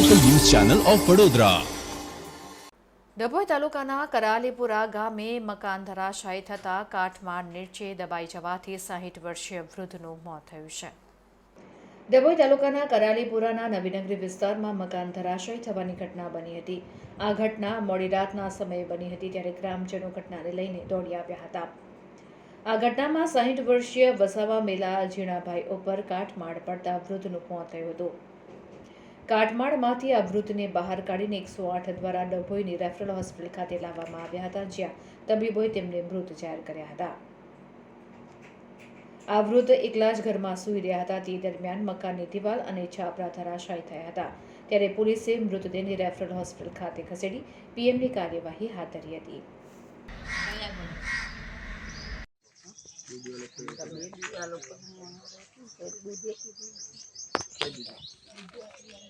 Channel of Vadodara Dabhoi તાલુકાના કરાલીપુરા ગામે મકાન ધરાશાયી થતાં કાટમાળ નીચે દબાઈ જવાથી સાહીઠ વર્ષીય વૃદ્ધનું મોત થયું છે. ડભોઈ તાલુકાના કરાલીપુરાના નવીનગરી વિસ્તારમાં મકાન ધરાશાયી થવાની ઘટના બની હતી. આ ઘટના મોડી રાતના સમયે બની હતી ત્યારે ગ્રામજનો ઘટનાને લઈને દોડી આવ્યા હતા. આ ઘટનામાં સાહીઠ વર્ષીય વસાવા મેલા ઝીણાભાઈ ઉપર કાટમાળ પડતા વૃદ્ધનું મોત થયું હતું. કાટમાળમાંથી આ વૃદ્ધને બહાર કાઢીને એકસો આઠ દ્વારા ડભોઈની રેફરલ હોસ્પિટલ ખાતે લાવવામાં આવ્યા હતા, જ્યાં તબીબોએ તેમને મૃત જાહેર કર્યા હતા. આ વૃદ્ધ એકલા જ ઘરમાં સૂઈ રહ્યા હતા. તે દરમિયાન મકાનની દિવાલ અને છાપરા ધરાશાયી થયા હતા. ત્યારે પોલીસે મૃતદેહને રેફરલ હોસ્પિટલ ખાતે ખસેડી પીએમની કાર્યવાહી હાથ ધરી હતી. એનો આપણે